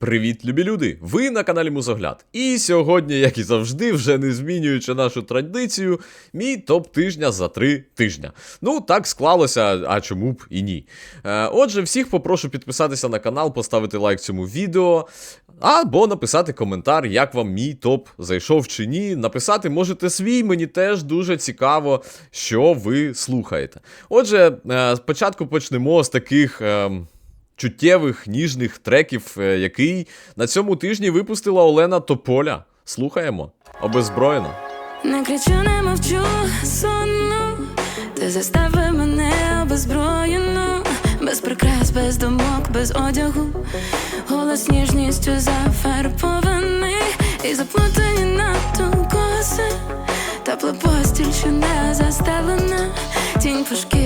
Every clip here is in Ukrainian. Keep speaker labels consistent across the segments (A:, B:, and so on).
A: Привіт, любі люди! Ви на каналі Музогляд. І сьогодні, як і завжди, вже не змінюючи нашу традицію, мій топ тижня за три тижня. Ну, так склалося, а чому б і ні. Е, отже, всіх попрошу підписатися на канал, поставити лайк цьому відео, або написати коментар, як вам мій топ зайшов чи ні. Написати можете свій, мені теж дуже цікаво, що ви слухаєте. Отже, е, спочатку почнемо з таких. ем, чуттєвих ніжних треків, е, який на цьому тижні випустила Олена Тополя. Слухаємо. Обезброєно.
B: Не кричу, не мовчу, сонну Ти заставив мене обезброєну Без прикрас, без думок, без одягу Голос ніжністю зафарбований І заплутані надто коси Тепла постіль, що не застелена Тінь полоси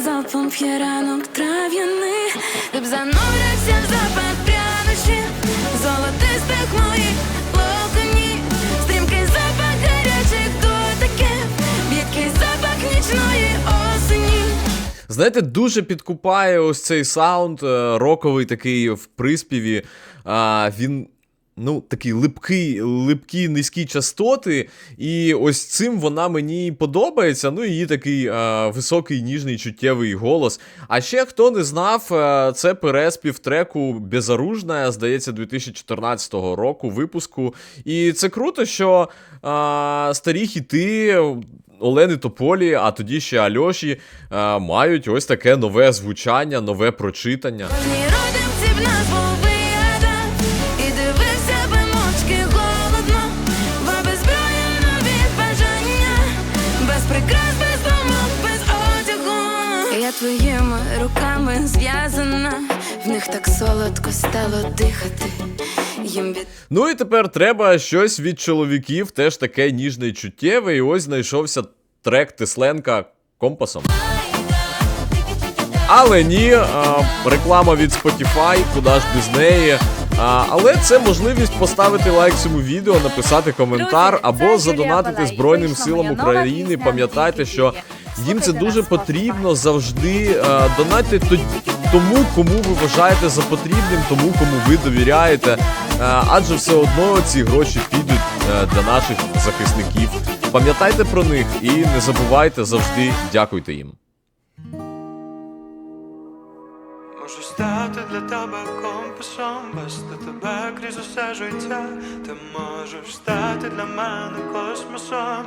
B: Залпом п'є ранок трав'яний б занурився в запах прянощів Золотистих моїх локонів Стрімкий запах гарячих дотиків Б'який запах нічної осені
A: Знаєте, дуже підкупає ось цей саунд, е, роковий такий в приспіві. Він. Ну, такий липкий, липкі низькі частоти, і ось цим вона мені подобається. Ну, її такий е, високий, ніжний, чуттєвий голос. А ще хто не знав, е, це переспів треку Безоружна, здається, 2014 року випуску. І це круто, що е, старі хіти. Олени Тополі, а тоді ще Альоші мають ось таке нове звучання, нове прочитання.
B: Кожній родинці в нас був руками зв'язана В них так солодко стало дихати Їм від
A: Ну і тепер треба щось від чоловіків, теж таке ніжне і чуттєве. І ось знайшовся трек Тесленка компасом. Але ні, а, реклама від Spotify, куди ж без неї. А, але це можливість поставити лайк цьому відео, написати коментар або задонатити Збройним силам України. Пам'ятайте, що
C: війни».
A: Їм це дуже потрібно завжди. донати то- тому, кому ви вважаєте за потрібним, тому кому ви довіряєте. Адже все одно ці гроші підуть е, для наших захисників. Пам'ятайте про них і не забувайте завжди дякуйте їм.
D: Можу стати для тебе компасом, вести тебе крізь усе життя. Ти можеш стати для мене космосом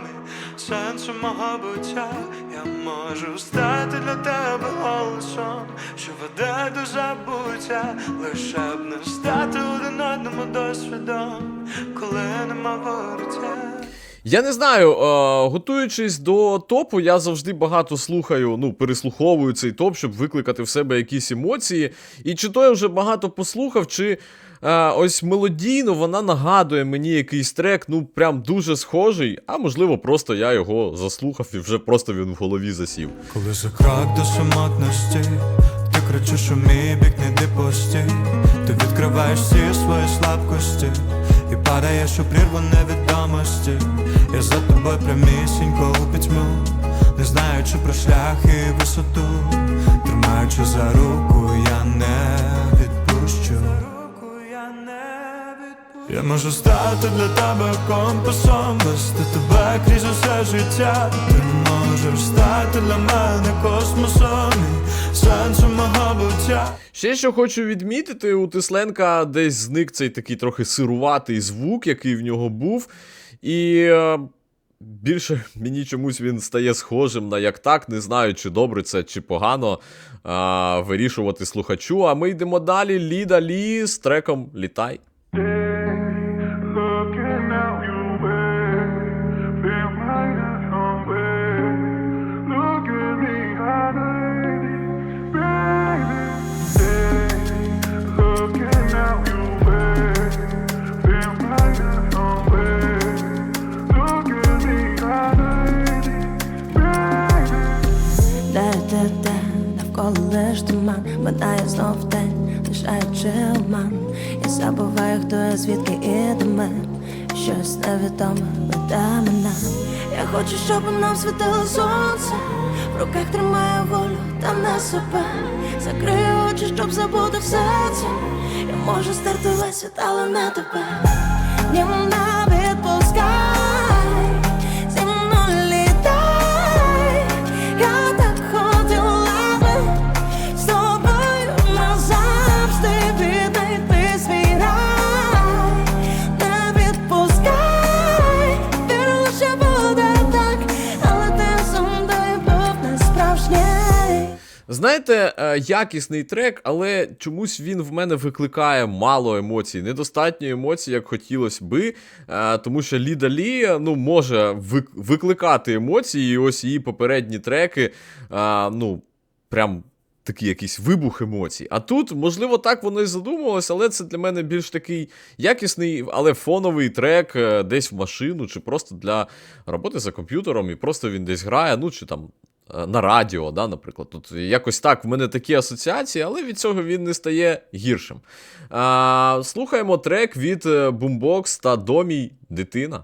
D: і сенсом мого буття. Я можу стати для тебе голосом, що веде до забуття, лише б не стати один одному досвідом, коли нема вороття.
A: Я не знаю, е, готуючись до топу, я завжди багато слухаю, ну, переслуховую цей топ, щоб викликати в себе якісь емоції. І чи то я вже багато послухав, чи е, ось мелодійно вона нагадує мені якийсь трек, ну прям дуже схожий, а можливо, просто я його заслухав і вже просто він в голові засів.
D: Коли за крок до самотності, ти кричиш у мій бік, не йди постій Ти відкриваєш всі свої слабкості І падаєш у прірву невідомості Я за тобою прямісінько у пітьму. Не знаючи про шлях і висоту. Тримаючи за руку, я не я можу стати для тебе компасом, вести тебе крізь усе життя. Ти можеш стати для мене космосом і сенсом мого буття.
A: Ще що хочу відмітити, у Тесленка десь зник цей такий трохи сируватий звук, який в нього був. І е, більше мені чомусь він стає схожим на як так. Не знаю, чи добре це, чи погано е, вирішувати слухачу. А ми йдемо далі. Ліда Лі з треком Літай.
B: Лиш туман. Минає знов день, лишаючи обман Я забуваю, хто я, звідки і до мене Щось невідоме веде мене. Я хочу, щоб нам світило сонце. В руках тримаю волю та не себе.
E: Закрию очі, щоб забути все це. Я можу стерти весь світ, але не тебе. Ні,
A: Знаєте, е, якісний трек, але чомусь він в мене викликає мало емоцій, недостатньо емоцій, як хотілося би. е, Тому що Ліда Лі ну, може вик- викликати емоції, і ось її попередні треки, е, ну, прям. Такий якийсь вибух емоцій. А тут, можливо, так воно і задумувалося, але це для мене більш такий якісний, але фоновий трек десь в машину, чи просто для роботи за комп'ютером, і просто він десь грає, ну чи там на радіо, да, наприклад. Тут якось так в мене такі асоціації, але від цього він не стає гіршим. А, слухаємо трек від е, Boombox та Домій Дитина.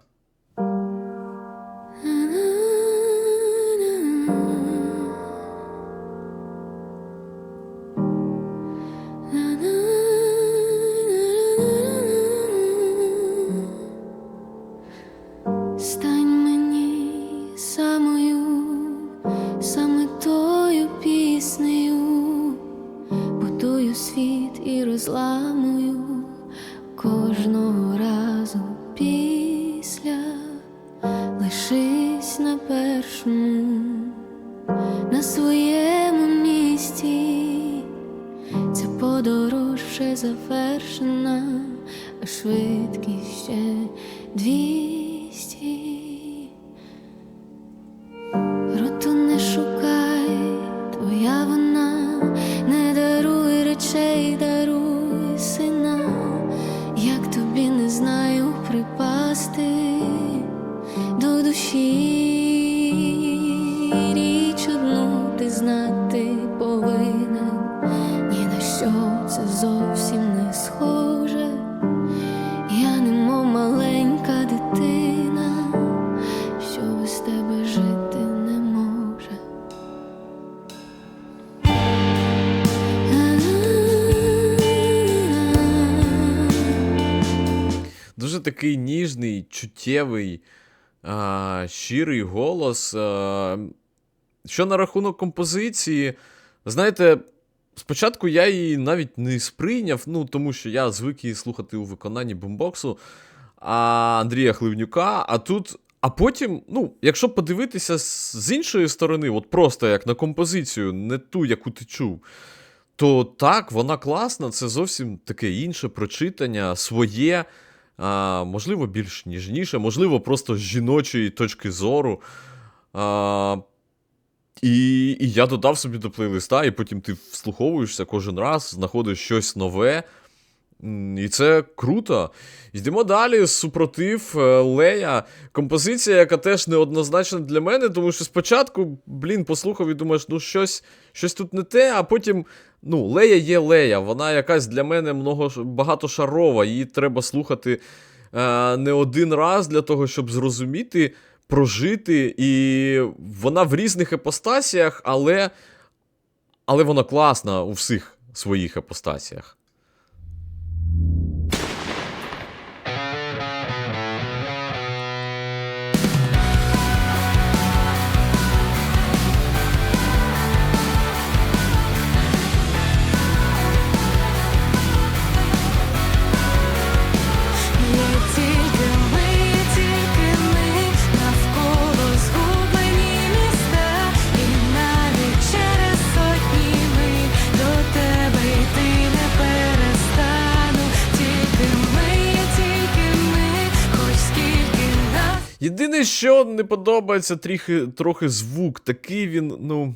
A: Такий ніжний, чуттєвий, а, щирий голос. А, що на рахунок композиції, знаєте, спочатку я її навіть не сприйняв, ну тому що я звик її слухати у виконанні бомбоксу а Андрія Хливнюка. А тут. А потім, ну, якщо подивитися з іншої сторони, от просто як на композицію, не ту, яку ти чув, то так, вона класна, це зовсім таке інше прочитання, своє, а, можливо, більш ніжніше, можливо, просто з жіночої точки зору. А, і, і я додав собі до плейлиста, і потім ти вслуховуєшся кожен раз, знаходиш щось нове. І це круто. Йдемо далі. Супротив е, Лея. Композиція, яка теж неоднозначна для мене, тому що спочатку, блін, послухав і думаєш, ну щось, щось тут не те, а потім. Ну, Лея є Лея, вона якась для мене много, багатошарова, її треба слухати е, не один раз для того, щоб зрозуміти, прожити. І вона в різних епостасіях, але, але вона класна у всіх своїх епостасіях. Що не подобається, трохи, трохи звук. Такий він, ну,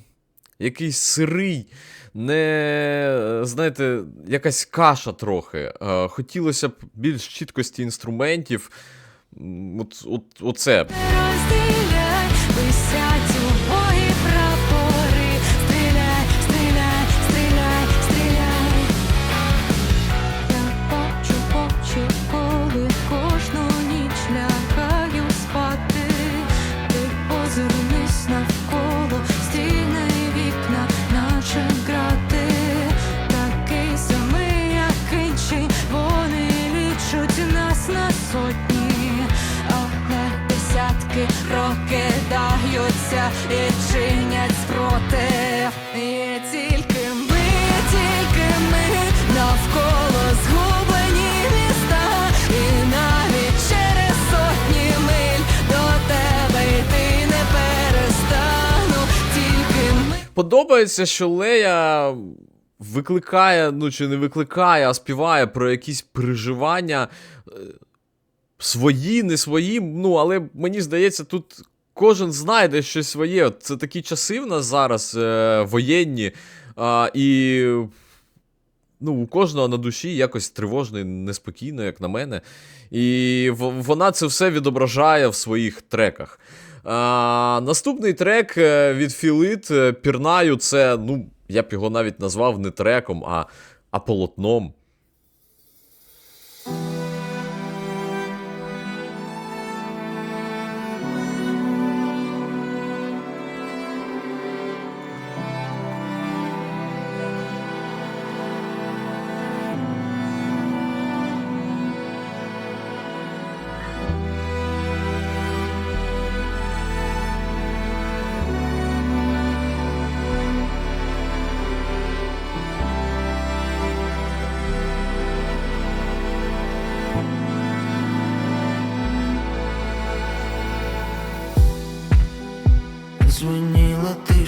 A: якийсь сирий, не, знаєте, якась каша трохи. Е, Хотілося б більш чіткості інструментів. От, от, оце.
E: Розділяй, висять у і чинять спротив. І тільки ми, тільки ми навколо згублені міста, і навіть через сотні миль до тебе йти не перестану. Тільки ми
A: подобається, що Лея. Викликає, ну чи не викликає, а співає про якісь переживання е, свої, не свої. Ну, але мені здається, тут кожен знайде щось своє. Це такі часи в нас зараз е, воєнні. А, і ну, у кожного на душі якось тривожно і неспокійно, як на мене. І вона це все відображає в своїх треках. А, наступний трек е, від Філит е, Пірнаю, це, ну, я б його навіть назвав не треком, а, а полотном.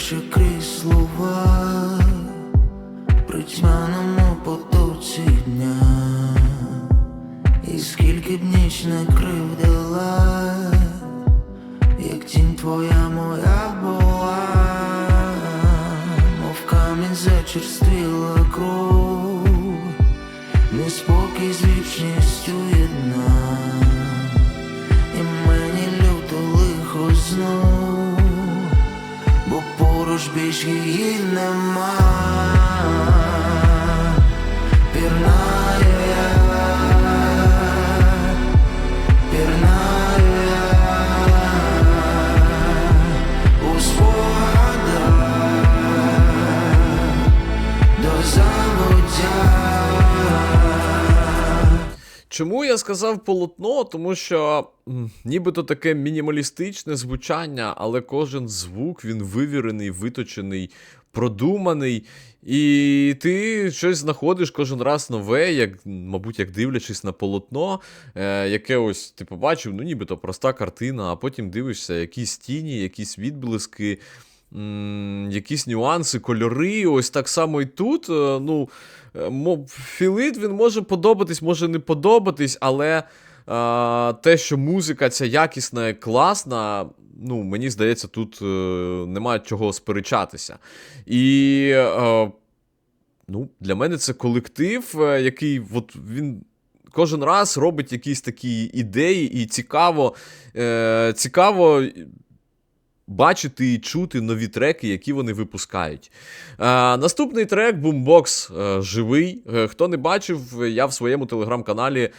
F: Тиша крізь слова при тьмяному потоці дня, і скільки б ніч не кривдила, як тінь твоя моя була, мов камінь зачерствіла кров, неспокій з вічністю єдна, поруч більш її нема.
A: Чому я сказав полотно? Тому що нібито таке мінімалістичне звучання, але кожен звук він вивірений, виточений, продуманий. І ти щось знаходиш кожен раз нове, як, мабуть, як дивлячись на полотно, е, яке ось ти побачив, ну нібито проста картина, а потім дивишся, якісь тіні, якісь відблиски. Якісь нюанси, кольори, ось так само і тут. е, Ну, е, Філит він може подобатись, може не подобатись, але е, те, що музика ця якісна і класна, ну, мені здається, тут е, немає чого сперечатися. І е, ну, для мене це колектив, е, який от він. Кожен раз робить якісь такі ідеї, і цікаво, е, цікаво бачити і чути нові треки, які вони випускають. Е, наступний трек Boombox е, живий. Е, хто не бачив, я в своєму телеграм-каналі е,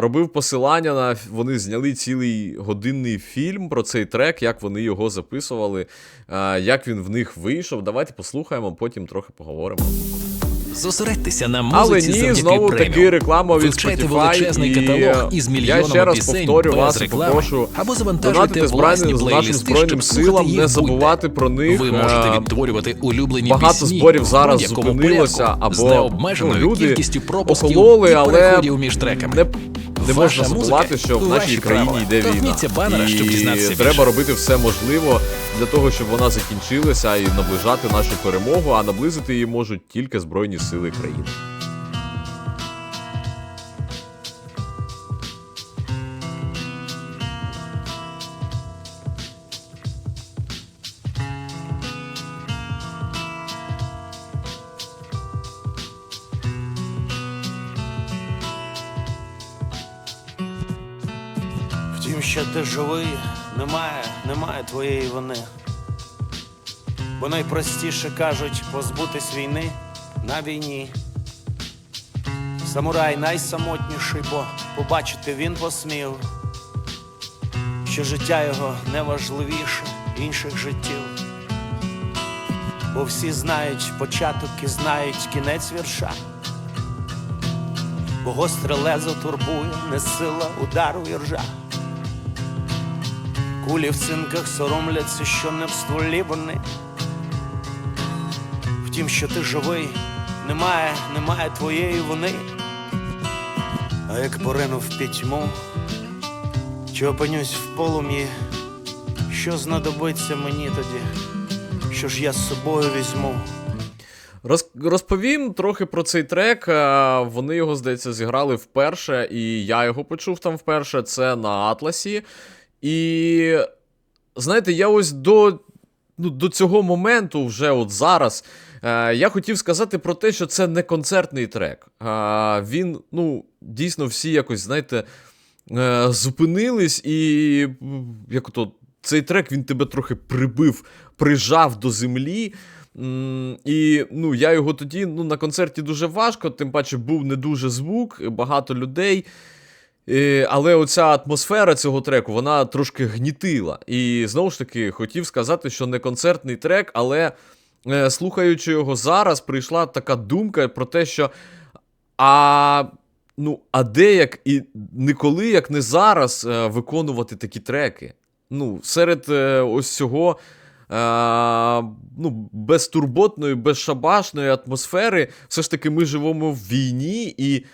A: робив посилання на вони зняли цілий годинний фільм про цей трек, як вони його записували, е, як він в них вийшов. Давайте послухаємо, потім трохи поговоримо.
G: Зосередьтеся на
A: Але ні,
G: завдяки
A: знову таки реклама від Spotify.
G: величезний
A: і
G: каталог із
A: я ще раз
G: пісень
A: повторю
G: без
A: вас
G: реклами.
A: попрошу
G: Або завантажуйте власні плейлисти,
A: збройним силам, не забувати про них.
G: Ви можете
A: Е,
G: відтворювати улюблені
A: Багато
G: пісні
A: зборів зараз зупинилося, або
G: з необмеженою
A: ну, люди
G: кількістю пропусків
A: охололи,
G: і
A: але
G: між треками.
A: не, не можна забувати, що в нашій країні йде війна.
G: Банера, щоб
A: і треба робити все можливо для того, щоб вона закінчилася і наближати нашу перемогу, а наблизити її можуть тільки Збройні Сили країни.
H: Втім, що ти живий, немає, немає твоєї вини. Бо найпростіше кажуть позбутись війни на війні. Самурай найсамотніший, бо побачити він посмів, що життя його не важливіше інших життів. Бо всі знають початок і знають кінець вірша. Бо гостре лезо турбує, не сила удару і ржа. Кулі в цинках соромляться, що не в стволі вони. Втім, що ти живий, немає, немає твоєї вини. А як поринув в пітьму, чи опинюсь в полум'ї, що знадобиться мені тоді, що ж я з собою візьму.
A: Розповім трохи про цей трек. Е, Вони його, здається, зіграли вперше, і я його почув там вперше. Це на Атласі. І знаєте, я ось до, ну, до цього моменту, вже от зараз, е, я хотів сказати про те, що це не концертний трек. Е, він, ну, дійсно, всі якось, знаєте, е, зупинились, і як ото, цей трек він тебе трохи прибив, прижав до землі. І ну, я його тоді ну, на концерті дуже важко, тим паче був не дуже звук, багато людей. Е, Але оця атмосфера цього треку, вона трошки гнітила. І знову ж таки, хотів сказати, що не концертний трек, але е, слухаючи його зараз, прийшла така думка про те, що а, ну, а де як і ніколи, як не зараз, е, виконувати такі треки. Ну, серед е, ось цього е, ну, безтурботної, безшабашної атмосфери, все ж таки ми живемо в війні, і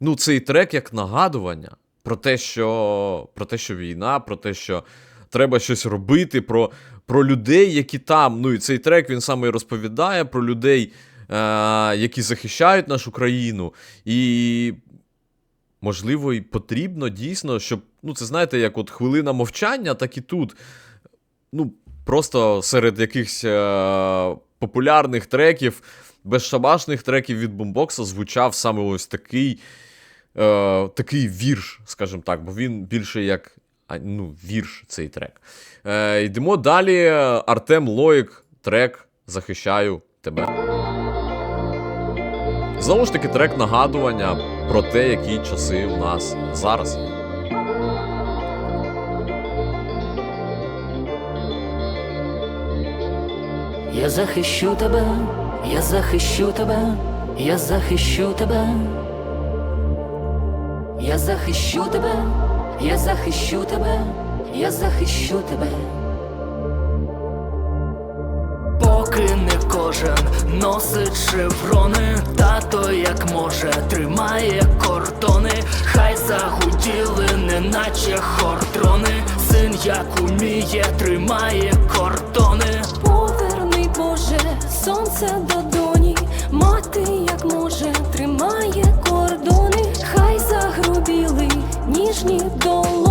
A: ну, цей трек як нагадування про те, що, про те, що війна, про те, що треба щось робити, про, про людей, які там. Ну і цей трек він саме і розповідає про людей, е, які захищають нашу країну. І можливо, і потрібно дійсно, щоб, ну, це знаєте, як от хвилина мовчання, так і тут. Ну, просто серед якихось е, популярних треків, безшабашних треків від бомбокса звучав саме ось такий, е, такий вірш, скажімо так, бо він більше як ну, вірш цей трек. Е, йдемо далі. Артем Лоїк, трек Захищаю тебе. Знову ж таки, трек нагадування про те, які часи у нас зараз.
I: Я захищу тебе, я захищу тебе, я захищу тебе. Я захищу тебе, я захищу тебе, я захищу тебе. Поки не кожен носить шеврони, тато як може тримає кордони, хай загуділи, неначе хортрони, син як уміє, тримає кордони.
B: Поверни, Боже, сонце до доні, мати, загрубіли ніжні долоні,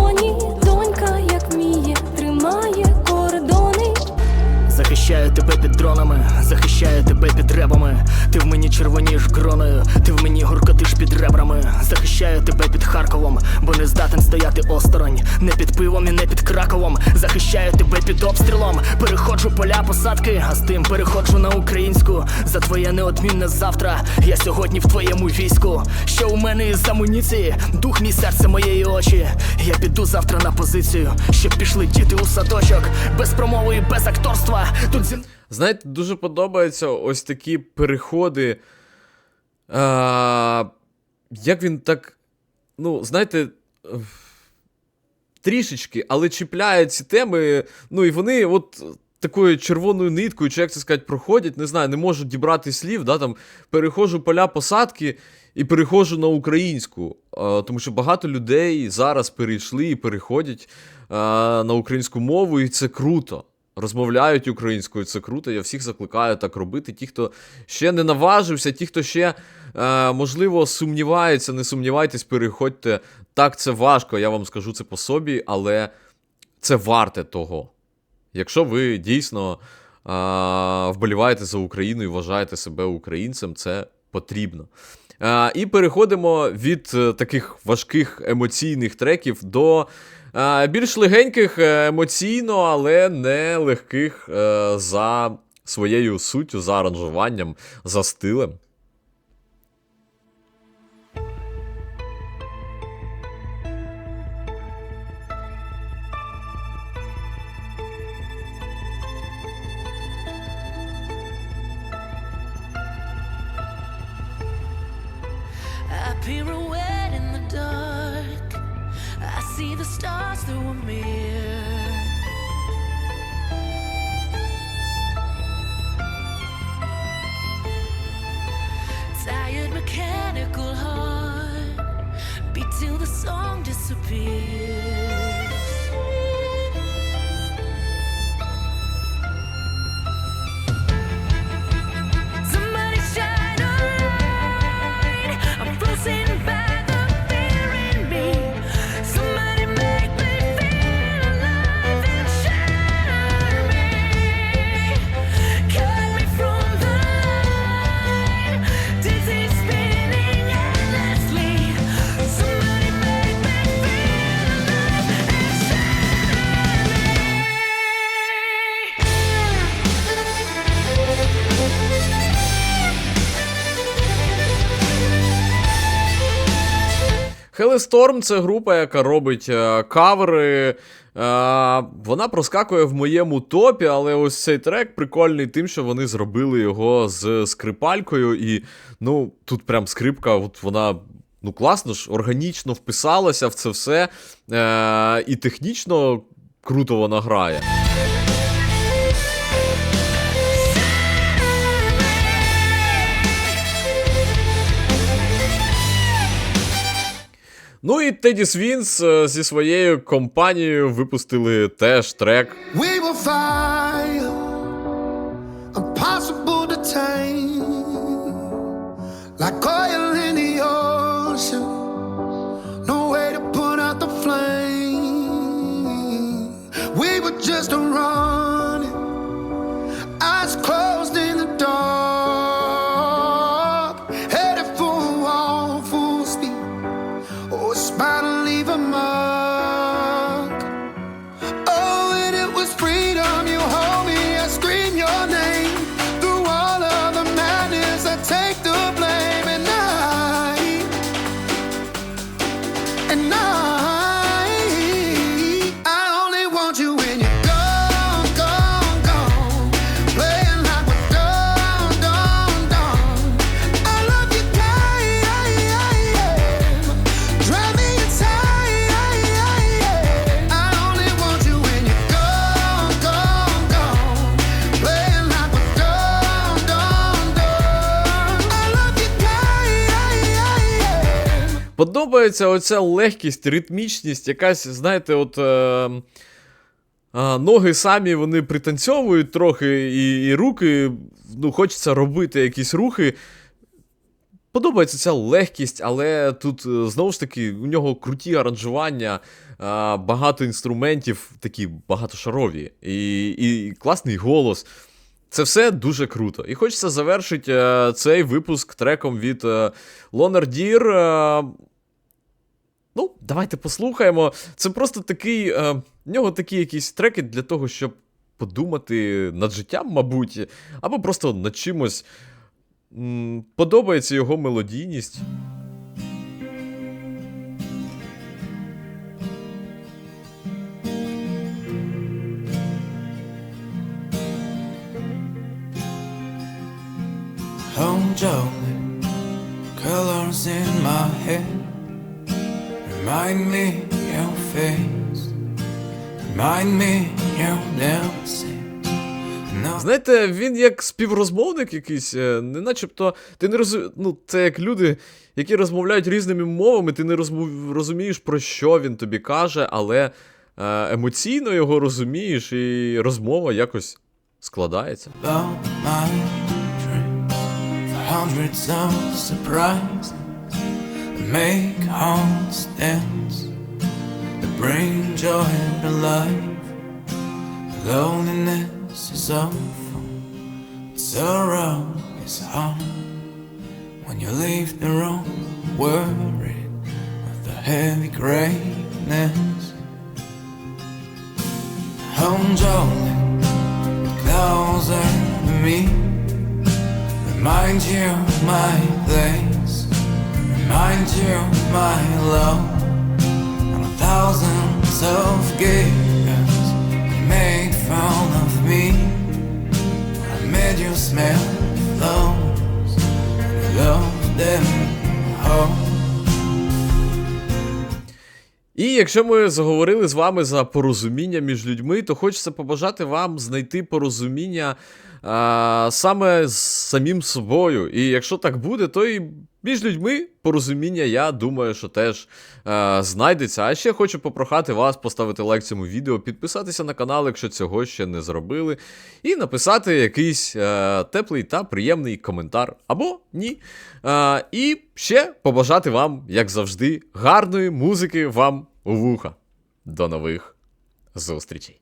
I: Захищаю тебе під дронами, захищаю тебе під ребами. Ти в мені червоніш гроною, ти в мені гуркотиш під ребрами. Захищаю тебе під Харковом, бо не здатен стояти осторонь. Не під пивом і не під Краковом. Захищаю тебе під обстрілом. Переходжу поля посадки, а з тим переходжу на українську. За твоє неодмінне завтра. Я сьогодні в твоєму війську. Що у мене із амуніції? Дух мій серце моєї очі. Я піду завтра на позицію, щоб пішли діти у садочок. Без промови і без акторства.
A: Знаєте, дуже подобаються ось такі переходи. А, як він так. Ну, знаєте. Трішечки, але чіпляє ці теми. Ну і вони от такою червоною ниткою, чи як це сказати, проходять, не знаю, не можуть дібрати слів. Да, там, перехожу поля посадки і перехожу на українську. А, тому що багато людей зараз перейшли і переходять а, на українську мову, і це круто. Розмовляють українською, це круто. Я всіх закликаю так робити. Ті, хто ще не наважився, ті, хто ще, е, можливо, сумнівається, не сумнівайтесь, переходьте. Так, це важко, я вам скажу це по собі, але це варте того. Якщо ви дійсно е, вболіваєте за Україну і вважаєте себе українцем, це потрібно. Е, і переходимо від е, таких важких емоційних треків до е, більш легеньких емоційно, але не легких за своєю суттю, за аранжуванням, за стилем.
B: Pirouette in the dark. I see the stars through a mirror. Tired mechanical heart beat till the song disappears.
A: Hellstorm це група, яка робить е, кавери. Е, вона проскакує в моєму топі, але ось цей трек прикольний тим, що вони зробили його з скрипалькою. І ну, тут прям скрипка, от вона. Ну, класно ж, органічно вписалася в це все. Е, і технічно круто вона грає. Ну і Теді Свінс е, зі своєю компанією випустили теж трек.
J: We will fire, impossible to tame, like oil in the ocean. No way to put out the flame. We were just running,
A: Подобається оця легкість, ритмічність, якась, знаєте, от. Е, ноги самі вони пританцьовують трохи, і, і руки, ну, хочеться робити якісь рухи. Подобається ця легкість, але тут е, знову ж таки у нього круті аранжування, а, багато інструментів, такі багатошарові, і, і класний голос. Це все дуже круто. І хочеться завершити е, цей випуск треком від е, Deer. Е, ну, давайте послухаємо. Це просто такий. Е, в нього такі якісь треки для того, щоб подумати над життям, мабуть, або просто над чимось. М, Подобається його мелодійність.
C: Home Jolly, colors in my head remind me your face, remind me your dancing.
A: Знаєте, він як співрозмовник якийсь, е, не начебто. Ти не розумієш. Ну, це як люди, які розмовляють різними мовами, ти не розмов... розумієш, про що він тобі каже, але е, емоційно його розумієш, і розмова якось складається.
C: about my dream make hearts dance, that bring joy to life. Loneliness is awful, sorrow is hard. When you leave the room, worried of the heavy greatness. Home Jolly closer to me. Remind you of my place. Remind you my love. On thousands of gigs, you made fun of me. I made you smell those. And I loved them all.
A: І якщо ми заговорили з вами за порозуміння між людьми, то хочеться побажати вам знайти порозуміння а, саме з самим собою. І якщо так буде, то і між людьми порозуміння, я думаю, що теж а, знайдеться. А ще хочу попрохати вас поставити лайк цьому відео, підписатися на канал, якщо цього ще не зробили, і написати якийсь а, теплий та приємний коментар або ні. А, і ще побажати вам, як завжди, гарної музики вам у вуха. До нових зустрічей!